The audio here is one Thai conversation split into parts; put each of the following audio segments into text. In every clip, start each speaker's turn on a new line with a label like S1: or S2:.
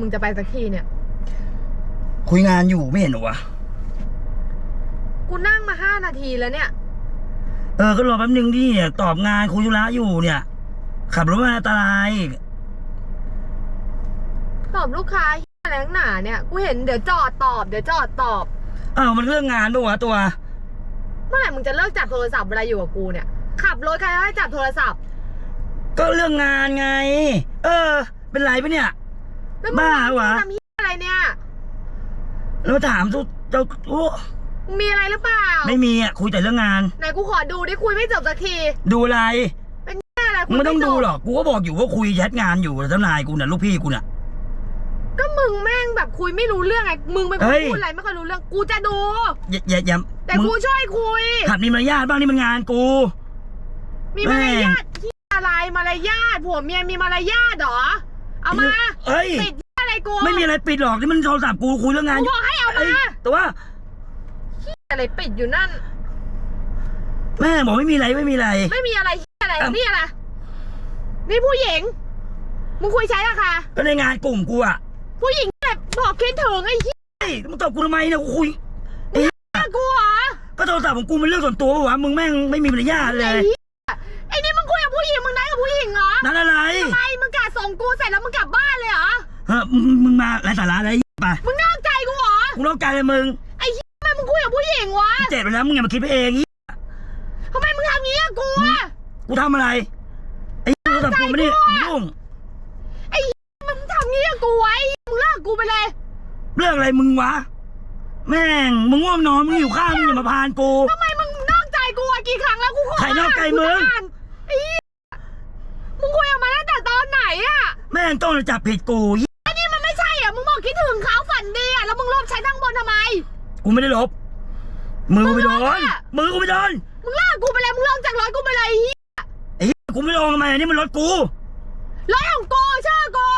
S1: มึงจะไปสักทีเนี่ย
S2: คุยงานอยู่ไม่เห็นเหรอวะ
S1: กูนั่งมาห้านาทีแล้วเนี่ย
S2: เออ ก็รอแป๊บนึงดิเนี่ยตอบงานคุยธุระอยู่เนี่ย ขับรถมาอันตราย
S1: ตอบลูกค้าเหี้ยอะไรนักหนาเนี่ย กูเห็นเดี๋ยวจอดตอบเดี๋ยวจอดตอบ
S2: อ้าวมันเรื่องงานปะวะตัว
S1: เมื่อไหร่มึงจะเลิกจับโทรศัพท์เวลาอยู่กับกูเนี่ย ขับรถใครให้จับโทรศัพท์
S2: ก็เรื่องงานไง เออ เป็นไรปะเนี่ย
S1: แล้วมึง
S2: บ้าวะ
S1: ทำเหี้ยอะไรเนี่ย
S2: แล้วถามทุเจ้าโอ้
S1: มึงมีอะไรหรือเปล่า
S2: ไม่มีอะคุยแต่เรื่องงาน
S1: ไหนกูขอดูดิคุยไม่จบสักที
S2: ดูอะไร
S1: เป็นแค่อะไร
S2: มึ
S1: คุ
S2: ง
S1: ย
S2: ไม่ต้อง
S1: จ
S2: ดู
S1: บ
S2: หรอกกูก็บอกอยู่ว่าคุยแชทงานอยู่แต่เจ้านายกูน่ะลูกพี่กูน่ะ
S1: ก็มึงแม่งแบบคุยไม่รู้เรื่องไง มึงเป็นค
S2: เฮ้
S1: น
S2: ย
S1: พูดอะไรไม่ค่อยรู้เรื่อง กูจะดู
S2: อย่าอย่าอย่า
S1: แต่
S2: มึง
S1: กูช่วยคุย
S2: หัดมีมารยาทบ้างนี่มันงานกู
S1: มีมารยาทที่อะไรมารยาทผัวเมียมีมารยาทเหรอ เอามา
S2: เอ้ย
S1: ปิดอะไรกู
S2: ไม่มีอะไรปิดหรอกนี่มันโทรศัพท์กูคุยเรื่องงาน
S1: กู
S2: อยู่
S1: บอกให้เอา
S2: เอ้
S1: มาย
S2: แต่ว่า
S1: อะไรปิดอยู่นั่น
S2: แม่บอกไม่มีอะไรไม่มีอะไร
S1: ไม่มีอะไรอะไร
S2: อ้าว
S1: นี่อะไรนี่ผู้หญิงมึงคุยใช้ราคา
S2: ก็ในงานกลุ่มกูอะ
S1: ผู้หญิงแบบบอกคิดถึงไอ้เหี้ย
S2: เฮ้ยมึงตอบกูทำไมเนี่ยกูคุย
S1: กูเหรอ
S2: ก็โทรศัพท์ของกูมันเรื่องส่วนตัวปะวะมึงแม่งไม่มีมารยาทเล
S1: ไอ้
S2: ย
S1: เหี้ยไอ้นี่มึงคุยกับผู้หญิงมึงนัดกับผู้หญิงเหรอ
S2: นั่นอะไร
S1: ทำไมมึงกะ ส่งกูเสร็จแล้วมึงกลับบ้านเลยเหรอ
S2: เฮ้ยมึงมึงมาไรสาระอะไรไป
S1: มึงนอกใจกูเหรอ
S2: กูต้องการเลยมึง
S1: ไอ้เหี้ยทำไมมึงคุยกับผู้หญิงวะ
S2: เจ็ดไปแล้วมึงอย่ามาคิดไปเอง
S1: ทำไมมึงทำงี้กับกูอะ
S2: กูทำอะไร ไอ้ทรศัพท์กูไม่ได้ยุ่ง
S1: ไอ้เหี้ยมึงทำงี้กับกูไว้มึงเลิกกูไปเลย
S2: เรื่องอะไรมึงวะ แม่งมึงง่วงนอนมึงอยู่ข้างมึงอย่ามาพานกู
S1: ทำไมมึงนอกใจกูอะกี่ครั้งแล้วกูขอ
S2: ใครนอกใจมึง
S1: อ่านไอ้เหี้ยมึงคุยกับมันตั้งแต่ต อนไหนอะ
S2: แม่งต้องจับผิดกู
S1: อันนี้มันไม่ใช่อะมึงบอกคิดถึงเขาฝันดีอะแล้วมึงลบใช้ทั้งบนทำไม
S2: กูไม่ได้ลบ มือกูไปโด
S1: มึงลบ
S2: น
S1: อะ
S2: มือกูไปโดน
S1: มึงลากกูไปเลยมึงลงจากรถกูไปเลยไอ้เหี้ย
S2: ไอ้เหี้ยกูไม่ลงทำไมอันนี้มันรถกู
S1: รถของกูเชื่อกู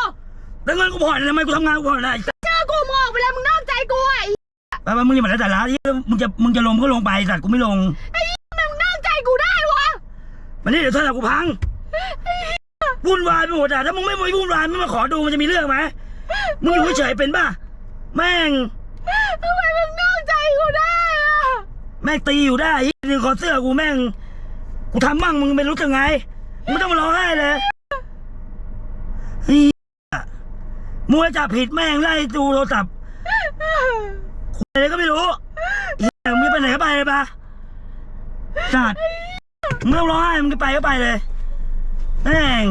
S2: แล้วเงินกูผ่อนทำไมกูทำงานกูผ่อนอะไร
S1: เชื่อกูมึงออกไปเลยมึงนอกใจกูอะไอ้เหี้ย
S2: ไปไปมึงอย่ามาแล้วแต่ละที่มึงจะมึงจะลงก็ลงไปสัตว์กูไม่ลง
S1: ไอ้เหี้ยทำไมมึงนอกใจกูได้วะ
S2: มันนี่เดี๋ยวโทรศัพท์กูพัง วุ่นวายไปหมดอะถ้ามึงไม่มาวุ่นวายไม่มาขอดูมันจะมีเรื่องไหมมึงอยู่เฉยๆเป็นป่ะแม่ง
S1: ทำไมมึงนอกใจกูได้อะ
S2: แม่งตีอยู่ได้อีกหนึ่งคอเสื้อกูแม่งกูทำมั่งมึงไม่รู้จะไงมึงไม่ต้องมาร้องไห้เลยเฮียมัวจับผิดแม่งไล่ดูโทรศัพท์คุยอะไรก็ไม่รู้เฮียมึงจะไปไหนก็ไปเลยปะสัตว์มึงไม่ต้องร้องไห้มึงจะไปก็ไปเลย แม่ง